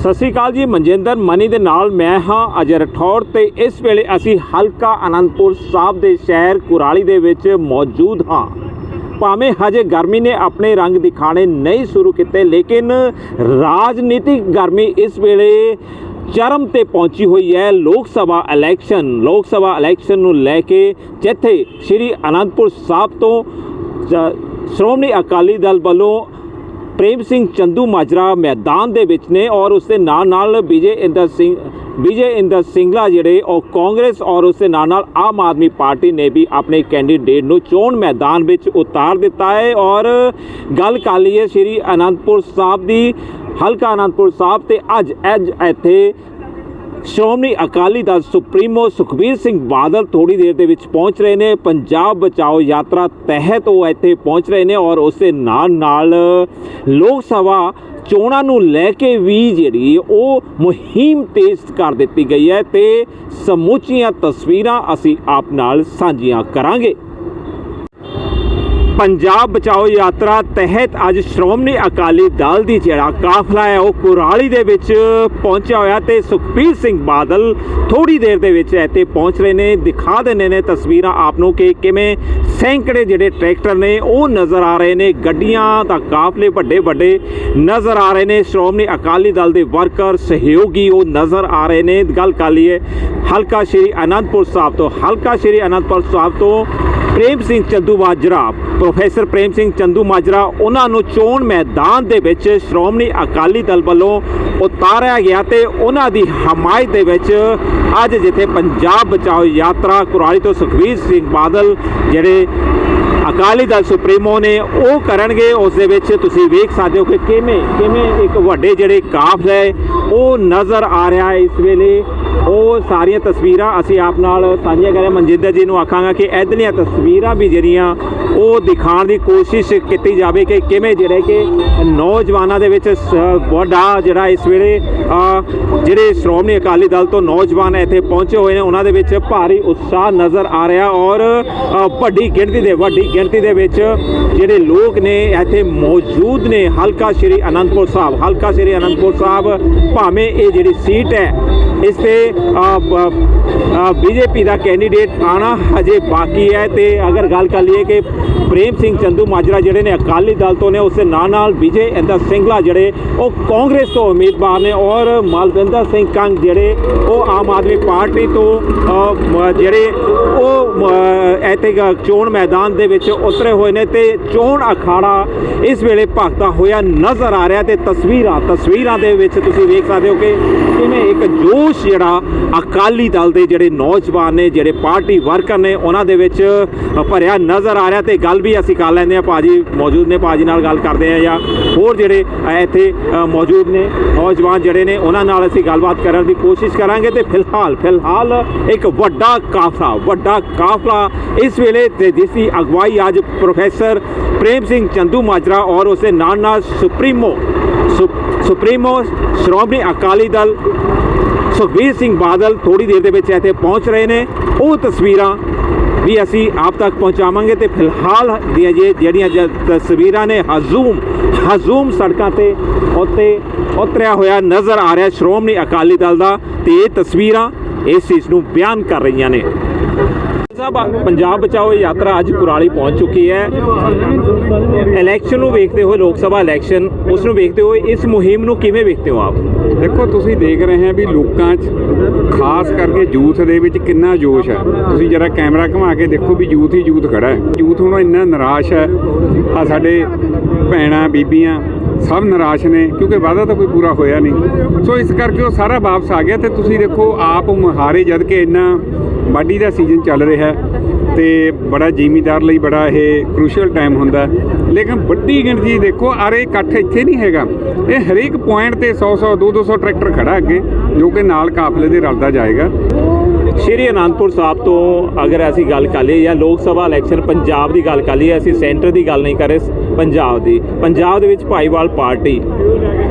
ਸਤਿ ਸ਼੍ਰੀ ਅਕਾਲ ਜੀ, ਮਨਜਿੰਦਰ ਮਨੀ ਦੇ ਨਾਲ ਮੈਂ ਹਾਂ ਅਜੇ ਰਠੌੜ ਤੇ ਇਸ ਵੇਲੇ ਅਸੀਂ ਹਲਕਾ ਅਨੰਦਪੁਰ ਸਾਹਿਬ ਦੇ ਸ਼ਹਿਰ ਕੁਰਾਲੀ ਦੇ ਵਿੱਚ ਮੌਜੂਦ ਹਾਂ। ਭਾਵੇਂ ਹਜੇ ਗਰਮੀ ਨੇ ਆਪਣੇ ਰੰਗ ਦਿਖਾਣੇ ਨਹੀਂ ਸ਼ੁਰੂ ਕੀਤੇ, ਲੇਕਿਨ ਰਾਜਨੀਤਿਕ ਗਰਮੀ ਇਸ ਵੇਲੇ ਚਰਮ ਤੇ ਪਹੁੰਚੀ ਹੋਈ ਹੈ। ਲੋਕ ਸਭਾ ਇਲੈਕਸ਼ਨ, ਲੋਕ ਸਭਾ ਇਲੈਕਸ਼ਨ ਨੂੰ ਲੈ ਕੇ ਜਿੱਥੇ ਸ਼੍ਰੀ ਅਨੰਦਪੁਰ ਸਾਹਿਬ ਤੋਂ ਸ਼੍ਰੋਮਣੀ ਅਕਾਲੀ ਦਲ ਵੱਲੋਂ ਪ੍ਰੇਮ ਸਿੰਘ ਚੰਦੂ ਮਾਜਰਾ ਮੈਦਾਨ ਦੇ ਵਿੱਚ ਨੇ ਔਰ ਉਸ ਦੇ ਨਾਲ ਨਾਲ ਵਿਜੇ ਇੰਦਰ ਸਿੰਘ, ਵਿਜੇ ਇੰਦਰ ਸਿੰਗਲਾ ਜਿਹੜੇ ਉਹ ਕਾਂਗਰਸ ਔਰ ਉਸ ਦੇ ਨਾਲ ਨਾਲ ਆਮ ਆਦਮੀ ਪਾਰਟੀ ਨੇ ਵੀ ਆਪਣੇ ਕੈਂਡੀਡੇਟ ਨੂੰ ਚੋਣ ਮੈਦਾਨ ਵਿੱਚ ਉਤਾਰ ਦਿੱਤਾ ਹੈ ਔਰ ਗੱਲ ਕਰ ਲਈਏ ਸ਼੍ਰੀ ਅਨੰਦਪੁਰ ਸਾਹਿਬ ਦੀ, ਹਲਕਾ ਅਨੰਦਪੁਰ ਸਾਹਿਬ ਤੇ ਅੱਜ ਅੱਜ ਇੱਥੇ ਸ਼੍ਰੋਮਣੀ ਅਕਾਲੀ ਦਲ ਸੁਪਰੀਮੋ ਸੁਖਬੀਰ ਸਿੰਘ ਬਾਦਲ ਥੋੜੀ ਦੇਰ ਦੇ ਵਿੱਚ ਪਹੁੰਚ ਰਹੇ ਨੇ। ਪੰਜਾਬ ਬਚਾਓ ਯਾਤਰਾ ਤਹਿਤ ਉਹ ਇੱਥੇ ਪਹੁੰਚ ਰਹੇ ਨੇ ਔਰ ਉਸ ਦੇ ਨਾਲ ਨਾਲ ਲੋਕ ਸਭਾ ਚੋਣਾਂ ਨੂੰ ਲੈ ਕੇ ਵੀ ਜਿਹੜੀ ਉਹ ਮੁਹਿੰਮ ਤੇਜ਼ ਕਰ ਦਿੱਤੀ ਗਈ ਹੈ ਤੇ ਸਮੁੱਚੀਆਂ ਤਸਵੀਰਾਂ ਅਸੀਂ ਆਪ ਨਾਲ ਸਾਂਝੀਆਂ ਕਰਾਂਗੇ। ਪੰਜਾਬ ਬਚਾਓ ਯਾਤਰਾ ਤਹਿਤ ਅੱਜ ਸ਼੍ਰੋਮਣੀ ਅਕਾਲੀ ਦਲ ਦੀ ਜਿਹੜਾ ਕਾਫਲਾ ਹੈ, ਉਹ ਕੁਰਾਲੀ ਦੇ ਵਿੱਚ ਪਹੁੰਚਿਆ ਹੋਇਆ ਤੇ ਸੁਖਬੀਰ ਸਿੰਘ ਬਾਦਲ ਥੋੜੀ ਦੇਰ ਦੇ ਵਿੱਚ ਇੱਥੇ ਪਹੁੰਚ ਰਹੇ ਨੇ। ਦਿਖਾ ਦਿੰਦੇ ਨੇ ਤਸਵੀਰਾਂ ਆਪ ਨੂੰ ਕਿ ਕਿਵੇਂ ਸੈਂਕੜੇ ਜਿਹੜੇ ਟਰੈਕਟਰ ਨੇ, ਉਹ ਨਜ਼ਰ ਆ ਰਹੇ ਨੇ। ਗੱਡੀਆਂ ਦਾ ਕਾਫਲੇ ਵੱਡੇ ਵੱਡੇ ਨਜ਼ਰ ਆ ਰਹੇ ਨੇ। ਸ਼੍ਰੋਮਣੀ ਅਕਾਲੀ ਦਲ ਦੇ ਵਰਕਰ, ਸਹਿਯੋਗੀ ਉਹ ਨਜ਼ਰ ਆ ਰਹੇ ਨੇ। ਗੱਲ ਕਰ ਲਈਏ ਹਲਕਾ ਸ਼੍ਰੀ ਅਨੰਦਪੁਰ ਸਾਹਿਬ ਤੋਂ। ਹਲਕਾ ਸ਼੍ਰੀ ਅਨੰਦਪੁਰ ਸਾਹਿਬ ਤੋਂ ਪ੍ਰੇਮ ਸਿੰਘ ਚੰਦੂ ਮਾਜਰਾ, ਪ੍ਰੋਫੈਸਰ ਪ੍ਰੇਮ ਸਿੰਘ ਚੰਦੂ ਮਾਜਰਾ, ਉਹਨਾਂ ਨੂੰ ਚੋਣ ਮੈਦਾਨ ਦੇ ਵਿੱਚ ਸ਼੍ਰੋਮਣੀ ਅਕਾਲੀ ਦਲ ਵੱਲੋਂ ਉਤਾਰਿਆ ਗਿਆ ਤੇ ਉਹਨਾਂ ਦੀ ਹਮਾਇਤ ਦੇ ਵਿੱਚ ਅੱਜ ਜਿੱਥੇ ਪੰਜਾਬ ਬਚਾਓ ਯਾਤਰਾ, ਕੁਰਾਲੀ ਤੋਂ ਸੁਖਬੀਰ ਸਿੰਘ ਬਾਦਲ ਜਿਹੜੇ ਅਕਾਲੀ ਦਲ ਸੁਪਰੀਮੋ ਨੇ ਉਹ ਕਰਨਗੇ, ਉਸ ਦੇ ਵਿੱਚ ਤੁਸੀਂ ਵੇਖ ਸਕਦੇ ਹੋ ਕਿ ਕਿਵੇਂ ਕਿਵੇਂ ਇੱਕ ਵੱਡੇ ਜਿਹੜੇ ਕਾਫਲੇ ਹੈ ਉਹ ਨਜ਼ਰ ਆ ਰਿਹਾ ਹੈ ਇਸ ਵੇਲੇ। ਉਹ ਸਾਰੀਆਂ ਤਸਵੀਰਾਂ ਅਸੀਂ ਆਪ ਨਾਲ ਸਾਂਝੀਆਂ ਕਰਾਂ ਮਨਜਿੰਦਰ ਜੀ ਨੂੰ ਆਖਾਂਗਾ ਕਿ ਇਧਰਲੀਆਂ ਤਸਵੀਰਾਂ ਵੀ ਜਿਹੜੀਆਂ ਉਹ ਦਿਖਾਉਣ ਦੀ ਕੋਸ਼ਿਸ਼ ਕੀਤੀ ਜਾਵੇ ਕਿ ਕਿਵੇਂ ਜਿਹੜੇ ਕਿ ਨੌਜਵਾਨਾਂ ਦੇ ਵਿੱਚ ਸ- ਵੱਡਾ ਜਿਹੜਾ ਇਸ ਵੇਲੇ ਜਿਹੜੇ ਸ਼੍ਰੋਮਣੀ ਅਕਾਲੀ ਦਲ ਤੋਂ ਨੌਜਵਾਨ ਇੱਥੇ ਪਹੁੰਚੇ ਹੋਏ ਨੇ, ਉਹਨਾਂ ਦੇ ਵਿੱਚ ਭਾਰੀ ਉਤਸ਼ਾਹ ਨਜ਼ਰ ਆ ਰਿਹਾ ਔਰ ਵੱਡੀ ਗਿਣਤੀ ਦੇ, ਵੱਡੀ ਗਿਣਤੀ ਦੇ ਵਿੱਚ ਜਿਹੜੇ ਲੋਕ ਨੇ ਇੱਥੇ ਮੌਜੂਦ ਨੇ। ਹਲਕਾ ਸ਼੍ਰੀ ਅਨੰਦਪੁਰ ਸਾਹਿਬ, ਹਲਕਾ ਸ਼੍ਰੀ ਅਨੰਦਪੁਰ ਸਾਹਿਬ, ਭਾਵੇਂ ਇਹ ਜਿਹੜੀ ਸੀਟ ਹੈ ਇਸ ਤੇ ਬੀਜੇਪੀ ਦਾ ਕੈਂਡੀਡੇਟ ਆਣਾ ਹਜੇ ਬਾਕੀ ਹੈ ਤੇ ਅਗਰ ਗੱਲ ਕਰ ਲਈਏ ਕਿ ਪ੍ਰੇਮ ਸਿੰਘ ਚੰਦੂ ਮਾਜਰਾ ਜਿਹੜੇ ਨੇ, ਅਕਾਲੀ ਦਲ ਤੋਂ ਨੇ, ਉਸ ਦੇ ਨਾਲ ਨਾਲ ਵਿਜੇ ਇੰਦਰ ਸਿੰਗਲਾ ਜਿਹੜੇ, ਉਹ ਕਾਂਗਰਸ ਤੋਂ ਉਮੀਦਵਾਰ ਨੇ ਔਰ ਮਾਲਵਿੰਦਰ ਸਿੰਘ ਕੰਗ ਜਿਹੜੇ, ਉਹ ਆਮ ਆਦਮੀ ਪਾਰਟੀ ਤੋਂ ਜਿਹੜੇ ਉਹ, ਮ- ਇੱਥੇ ਚੋਣ ਮੈਦਾਨ ਦੇ ਵਿੱਚ ਉਤਰੇ ਹੋਏ ਨੇ ਤੇ ਚੋਣ ਅਖਾੜਾ ਇਸ ਵੇਲੇ ਭਗਤਾ ਹੋਇਆ ਨਜ਼ਰ ਆ ਰਿਹਾ ਤੇ ਤਸਵੀਰਾਂ ਤਸਵੀਰਾਂ ਦੇ ਵਿੱਚ ਤੁਸੀਂ ਵੇਖ ਸਕਦੇ ਹੋ ਕਿ ਕਿਵੇਂ ਇੱਕ ਜੋਸ਼ ਜਿਹੜਾ ਅਕਾਲੀ ਦਲ ਦੇ ਜਿਹੜੇ ਨੌਜਵਾਨ ਨੇ, ਜਿਹੜੇ ਪਾਰਟੀ ਵਰਕਰ ਨੇ, ਉਹਨਾਂ ਦੇ ਵਿੱਚ ਭਰਿਆ ਨਜ਼ਰ ਆ ਰਿਹਾ ਤੇ ਗੱਲ ਵੀ ਅਸੀਂ ਕਰ ਲੈਂਦੇ ਆ ਭਾਜੀ ਮੌਜੂਦ ਨੇ, ਭਾਜੀ ਨਾਲ ਗੱਲ ਕਰਦੇ ਆ ਜਾਂ ਹੋਰ ਜਿਹੜੇ ਇੱਥੇ ਮੌਜੂਦ ਨੇ, ਨੌਜਵਾਨ ਜਿਹੜੇ ਨੇ, ਉਹਨਾਂ ਨਾਲ ਅਸੀਂ ਗੱਲਬਾਤ ਕਰਨ ਦੀ ਕੋਸ਼ਿਸ਼ ਕਰਾਂਗੇ ਤੇ ਫਿਲਹਾਲ ਫਿਲਹਾਲ ਇੱਕ ਵੱਡਾ ਕਾਫਲਾ ਵੱਡਾ ਕਾਫਲਾ ਇਸ ਵੇਲੇ ਤੇ ਜਿਸ ਦੀ ਅਗਵਾਈ ਅੱਜ ਪ੍ਰੋਫੈਸਰ ਪ੍ਰੇਮ ਸਿੰਘ ਚੰਦੂ ਮਾਜਰਾ ਔਰ ਉਸੇ ਨਾਲ ਨਾਲ ਸੁਪਰੀਮੋ ਸੁਪ- ਸੁਪਰੀਮੋ ਸ਼੍ਰੋਮਣੀ ਅਕਾਲੀ ਦਲ ਸੁਖਬੀਰ ਸਿੰਘ ਬਾਦਲ ਥੋੜੀ ਦੇਰ ਦੇ ਵਿੱਚ ਇੱਥੇ ਪਹੁੰਚ ਰਹੇ ਨੇ। ਉਹ ਤਸਵੀਰਾਂ ਵੀ ਅਸੀਂ ਆਪ ਤੱਕ ਪਹੁੰਚਾਵਾਂਗੇ ਤੇ ਫਿਲਹਾਲ ਦੀਆਂ ਜੇ ਜਿਹੜੀਆਂ ਤਸਵੀਰਾਂ ਨੇ, ਹਜ਼ੂਮ ਹਜ਼ੂਮ ਸੜਕਾਂ ਤੇ ਉੱਤੇ ਉਤਰਿਆ ਹੋਇਆ ਨਜ਼ਰ ਆ ਰਿਹਾ। ਸ਼੍ਰੋਮਣੀ ਅਕਾਲੀ ਦਲ ਦਾ ਤੇ ਇਹ ਤਸਵੀਰਾਂ ਇਸ ਚੀਜ਼ ਨੂੰ ਬਿਆਨ ਕਰ ਰਹੀਆਂ ਨੇ। ਸਾਹਿਬ ਪੰਜਾਬ ਬਚਾਓ ਯਾਤਰਾ ਅੱਜ ਕੁਰਾਲੀ ਪਹੁੰਚ ਚੁੱਕੀ ਹੈ। ਇਲੈਕਸ਼ਨ ਨੂੰ ਵੇਖਦੇ ਹੋਏ, ਲੋਕ ਸਭਾ ਇਲੈਕਸ਼ਨ ਉਸ ਨੂੰ ਵੇਖਦੇ ਹੋਏ, ਇਸ ਮੁਹਿੰਮ ਨੂੰ ਕਿਵੇਂ ਵੇਖਦੇ ਹੋ ਆਪ? ਦੇਖੋ, ਤੁਸੀਂ ਦੇਖ ਰਹੇ ਹੋ ਵੀ ਲੋਕਾਂ 'ਚ, ਖਾਸ ਕਰਕੇ ਯੂਥ ਦੇ ਵਿੱਚ ਕਿੰਨਾ ਜੋਸ਼ ਹੈ। ਤੁਸੀਂ ਜਰਾ ਕੈਮਰਾ ਘੁਮਾ ਕੇ ਦੇਖੋ ਵੀ ਯੂਥ ਹੀ ਯੂਥ ਖੜਾ ਹੈ। ਯੂਥ ਹੁਣ ਇੰਨਾ ਨਿਰਾਸ਼ ਹੈ। ਆ ਸਾਡੇ ਭੈਣਾਂ, ਬੀਬੀਆਂ ਸਭ ਨਿਰਾਸ਼ ਨੇ, ਕਿਉਂਕਿ ਵਾਅਦਾ ਤਾਂ ਕੋਈ ਪੂਰਾ ਹੋਇਆ ਨਹੀਂ। ਸੋ ਇਸ ਕਰਕੇ ਉਹ ਸਾਰਾ ਵਾਪਸ ਆ ਗਿਆ ਤੇ ਤੁਸੀਂ ਦੇਖੋ, ਆਪ ਮੁਹਾਰੇ ਜਦ ਕਿ ਇੰਨਾ ਵਾਢੀ ਦਾ ਸੀਜ਼ਨ ਚੱਲ ਰਿਹਾ ਹੈ। ਤੇ ਬੜਾ ਜ਼ਿਮੀਦਾਰ ਲਈ ਬੜਾ ਇਹ ਕ੍ਰੂਸ਼ੀਅਲ ਟਾਈਮ ਹੁੰਦਾ। ਲੇਕਿਨ ਵੱਡੀ ਗਿਣਤੀ ਦੇਖੋ, ਅਰੇ ਇਕੱਠ ਇੱਥੇ ਨਹੀਂ ਹੈਗਾ। ਇਹ ਹਰੇਕ ਪੁਆਇੰਟ ਤੇ 100 100 200 200 ਟਰੈਕਟਰ ਖੜਾ ਅੱਗੇ, ਜੋ ਕਿ ਨਾਲ ਕਾਫਲੇ ਦੇ ਰਲਦਾ ਜਾਏਗਾ। ਸ਼੍ਰੀ ਅਨੰਦਪੁਰ ਸਾਹਿਬ ਤੋਂ ਅਗਰ ਅਸੀਂ ਗੱਲ ਕਰ ਲਈਏ ਜਾਂ ਲੋਕ ਸਭਾ ਇਲੈਕਸ਼ਨ ਪੰਜਾਬ ਦੀ ਗੱਲ ਕਰ ਲਈਏ, ਅਸੀਂ ਸੈਂਟਰ ਦੀ ਗੱਲ ਨਹੀਂ ਕਰ ਰਹੇ, ਪੰਜਾਬ ਦੀ। ਪੰਜਾਬ ਦੇ ਵਿੱਚ ਭਾਈਵਾਲ ਪਾਰਟੀ,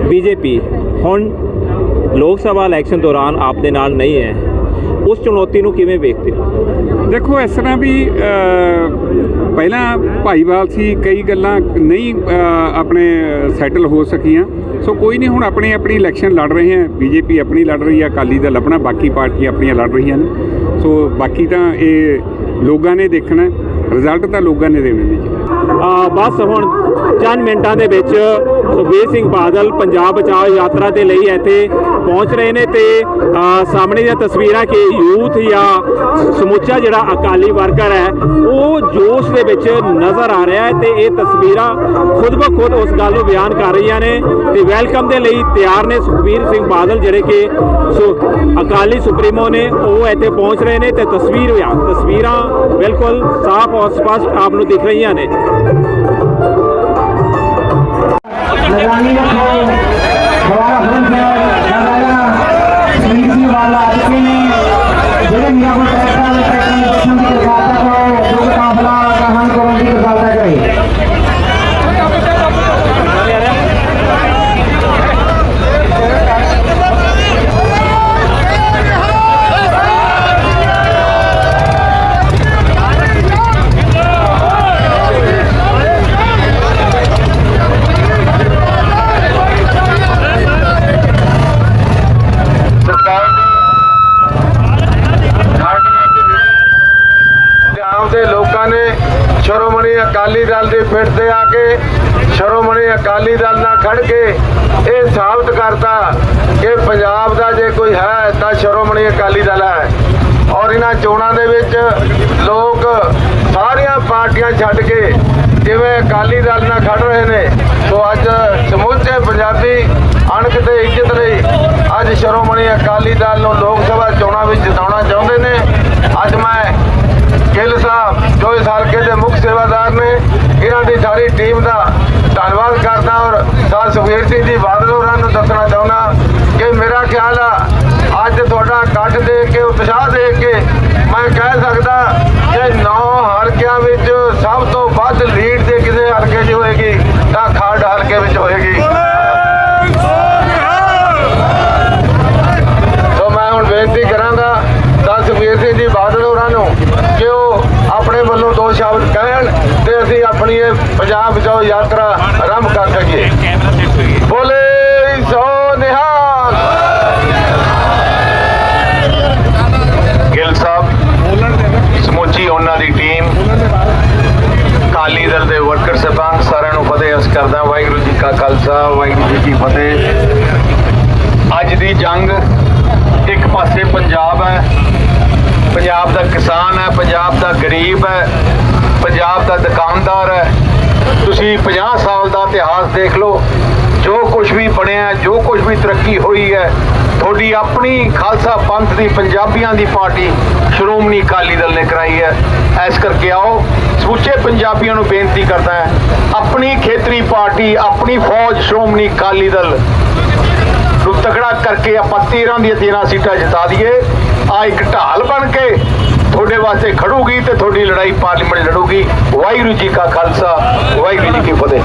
ਬੀਜੇਪੀ ਹੁਣ ਲੋਕ ਸਭਾ ਇਲੈਕਸ਼ਨ ਦੌਰਾਨ ਆਪ ਦੇ ਨਾਲ ਨਹੀਂ ਹੈ। ਉਸ ਚੁਣੌਤੀ ਨੂੰ ਕਿਵੇਂ ਵੇਖਦੇ ਹੋ? ਦੇਖੋ ਇਸ ਤਰ੍ਹਾਂ ਵੀ ਪਹਿਲਾਂ ਭਾਈਵਾਲ ਸੀ ਕਈ ਗੱਲਾਂ ਨਹੀਂ ਆਪਣੇ ਸੈਟਲ ਹੋ ਸਕੀਆਂ। ਸੋ ਕੋਈ ਨਹੀਂ ਹੁਣ ਆਪਣੀ ਆਪਣੀ ਇਲੈਕਸ਼ਨ ਲੜ ਰਹੇ ਹੈ। ਬੀਜੇਪੀ ਆਪਣੀ ਲੜ ਰਹੀ ਹੈ ਅਕਾਲੀ ਦਲ ਆਪਣਾ ਬਾਕੀ ਪਾਰਟੀਆਂ ਆਪਣੀਆਂ ਲੜ ਰਹੀਆਂ ਨੇ। ਸੋ ਬਾਕੀ ਤਾਂ ਇਹ ਲੋਕਾਂ ਨੇ ਦੇਖਣਾ ਰਿਜ਼ਲਟ ਤਾਂ ਲੋਕਾਂ ਨੇ ਦੇਣੇ ਨੇ ਜੀ। ਆ, ਬਸ ਹੁਣ ਚੰਦ ਮਿੰਟਾਂ ਦੇ ਵਿੱਚ ਸੁਖਬੀਰ ਸਿੰਘ ਬਾਦਲ ਪੰਜਾਬ ਬਚਾਓ ਯਾਤਰਾ ਦੇ ਲਈ ਇੱਥੇ ਪਹੁੰਚ ਰਹੇ ਨੇ ਤੇ ਸਾਹਮਣੇ ਦੀਆਂ ਤਸਵੀਰਾਂ ਕਿ ਯੂਥ ਜਾਂ ਸਮੁੱਚਾ ਜਿਹੜਾ ਅਕਾਲੀ ਵਰਕਰ ਹੈ, ਉਹ ਜੋਸ਼ ਦੇ ਵਿੱਚ ਨਜ਼ਰ ਆ ਰਿਹਾ ਹੈ ਤੇ ਇਹ ਤਸਵੀਰਾਂ ਖੁਦ ਬ ਖੁਦ ਉਸ ਗੱਲ ਨੂੰ ਬਿਆਨ ਕਰ ਰਹੀਆਂ ਨੇ ਤੇ ਵੈਲਕਮ ਦੇ ਲਈ ਤਿਆਰ ਨੇ ਸੁਖਬੀਰ ਸਿੰਘ ਬਾਦਲ ਜਿਹੜੇ ਕਿ ਸੁ- ਅਕਾਲੀ ਸੁਪਰੀਮੋ ਨੇ, ਉਹ ਇੱਥੇ ਪਹੁੰਚ ਰਹੇ ਨੇ ਤੇ ਤਸਵੀਰ ਆ ਤਸਵੀਰਾਂ ਬਿਲਕੁਲ ਸਾਫ਼ ਔਰ ਸਪਸ਼ਟ ਆਪ ਨੂੰ ਦਿਖ ਰਹੀਆਂ ਨੇ। लगानी रखो हमारा फोन से लगाया सीसी वाला आदमी ने ਜਿਹੜੇ ਮੀਆਂ ਕੋਲ ਟਰੈਕਟਰ ਦੇ ਟਰੈਕਟਰ ਦੀ ਕਿਸਮ ਦੀ ਕਿਸਾਤਾ ਕੋ ਅਕਾਲੀ ਦਲ ਦੇ ਪਿੱਠ ਤੇ ਆ ਕੇ ਸ਼੍ਰੋਮਣੀ ਅਕਾਲੀ ਦਲ ਨਾਲ ਖੜ ਕੇ ਇਹ ਸਾਬਤ ਕਰਤਾ ਕਿ ਪੰਜਾਬ ਦਾ ਜੇ ਕੋਈ ਹੈ ਤਾਂ ਸ਼੍ਰੋਮਣੀ ਅਕਾਲੀ ਦਲ ਹੈ। ਔਰ ਇਹਨਾਂ ਚੋਣਾਂ ਦੇ ਵਿੱਚ ਲੋਕ ਸਾਰੀਆਂ ਪਾਰਟੀਆਂ ਛੱਡ ਕੇ ਜਿਵੇਂ ਅਕਾਲੀ ਦਲ ਨਾਲ ਖੜ ਰਹੇ ਨੇ, ਸੋ ਅੱਜ ਸਮੁੱਚੇ ਪੰਜਾਬੀ ਅਣਖ ਤੇ ਇੱਜ਼ਤ ਲਈ ਅੱਜ ਸ਼੍ਰੋਮਣੀ ਅਕਾਲੀ ਦਲ ਨੂੰ ਲੋਕ ਸਭਾ ਚੋਣਾਂ ਵਿੱਚ ਜਿਤਾਉਣਾ ਚਾਹੁੰਦੇ ਨੇ। ਅੱਜ ਮੈਂ ਗਿੱਲ ਸਾਹਿਬ ਜੋ ਇਸ ਹਲਕੇ ਦੇ ਮੁੱਖ ਸੇਵਾਦਾਰ ਨੇ ਇਹਨਾਂ ਦੀ ਸਾਰੀ ਟੀਮ ਦਾ ਧੰਨਵਾਦ ਕਰਦਾ ਔਰ ਸਾਹ ਸੁਖਬੀਰ ਸਿੰਘ ਜੀ ਬਾਦਲ ਹੋਰਾਂ ਨੂੰ ਦੱਸਣਾ ਚਾਹੁੰਦਾ ਕਿ ਮੇਰਾ ਖਿਆਲ ਆ ਅੱਜ ਤੁਹਾਡਾ ਇਕੱਠ ਦੇਖ ਕੇ ਉਤਸ਼ਾਹ ਦੇਖ ਕੇ ਮੈਂ ਕਹਿ ਸਕਦਾ ਕਿ ਨੌ ਹਲਕਿਆਂ ਵਿੱਚ ਸਭ ਤੋਂ ਵੱਧ ਲੀਡ ਦੇ ਕਿਸੇ ਹਲਕੇ 'ਚ ਹੋਏਗੀ ਤਾਂ ਖਰੜ ਹਲਕੇ ਵਿੱਚ ਹੋਏਗੀ ਸੋ ਮੈਂ ਹੁਣ ਬੇਨਤੀ ਕਰਾਂਗਾ ਤਾਂ ਸੁਖਬੀਰ ਸਿੰਘ ਜੀ ਬਾਦਲ ਹੋਰਾਂ ਨੂੰ ਕਿ ਉਹ ਆਪਣੇ ਵੱਲੋਂ ਦੋ ਸ਼ਬਦ ਕਹਿਣ ਤੇ ਅਸੀਂ ਆਪਣੀ ਇਹ ਪੰਜਾਬ ਬਚਾਓ ਯਾਤਰਾ ਆਰੰਭ ਕਰ ਸਕੀਏ ਬੋਲੇ ਸੋ ਨਿਹਾਲ। ਗਿੱਲ ਸਾਹਿਬ, ਸਮੁੱਚੀ ਉਹਨਾਂ ਦੀ ਟੀਮ, ਅਕਾਲੀ ਦਲ ਦੇ ਵਰਕਰ ਸਭਾਨ ਸਾਰਿਆਂ ਨੂੰ ਫਤਿਹ ਅਸ ਕਰਦਾ, ਵਾਹਿਗੁਰੂ ਜੀ ਕਾ ਖਾਲਸਾ, ਵਾਹਿਗੁਰੂ ਜੀ ਕੀ ਫਤਿਹ। ਅੱਜ ਦੀ ਜੰਗ ਇੱਕ ਪਾਸੇ ਪੰਜਾਬ ਹੈ, ਪੰਜਾਬ ਦਾ ਕਿਸਾਨ ਹੈ, ਪੰਜਾਬ ਦਾ ਗਰੀਬ ਹੈ, ਪੰਜਾਬ ਦਾ ਦੁਕਾਨਦਾਰ ਹੈ। ਤੁਸੀਂ 50 ਸਾਲ ਦਾ ਇਤਿਹਾਸ ਦੇਖ ਲਓ, ਜੋ ਕੁਝ ਵੀ ਬਣਿਆ, ਜੋ ਕੁਝ ਵੀ ਤਰੱਕੀ ਹੋਈ ਹੈ, ਤੁਹਾਡੀ ਆਪਣੀ ਖਾਲਸਾ ਪੰਥ ਦੀ ਪੰਜਾਬੀਆਂ ਦੀ ਪਾਰਟੀ ਸ਼੍ਰੋਮਣੀ ਅਕਾਲੀ ਦਲ ਨੇ ਕਰਾਈ ਹੈ। ਐਸ ਕਰਕੇ ਆਓ, ਸਮੁੱਚੇ ਪੰਜਾਬੀਆਂ ਨੂੰ ਬੇਨਤੀ ਕਰਦਾ ਹੈ, ਆਪਣੀ ਖੇਤਰੀ ਪਾਰਟੀ, ਆਪਣੀ ਫੌਜ ਸ਼੍ਰੋਮਣੀ ਅਕਾਲੀ ਦਲ ਨੂੰ ਤਕੜਾ ਕਰਕੇ ਆਪਾਂ 13 ਦੀਆਂ 13 ਸੀਟਾਂ ਜਿਤਾ ਦਈਏ ਆ ਇੱਕ ਢਾਲ ਬਣ ਕੇ ਤੁਹਾਡੇ ਵਾਸਤੇ ਖੜੂਗੀ ਤੇ ਤੁਹਾਡੀ ਲੜਾਈ ਪਾਰਲੀਮੈਂਟ ਲੜੂਗੀ। ਵਾਹਿਗੁਰੂ ਜੀ ਕਾ ਖਾਲਸਾ, ਵਾਹਿਗੁਰੂ ਜੀ ਕੀ ਫਤਿਹ।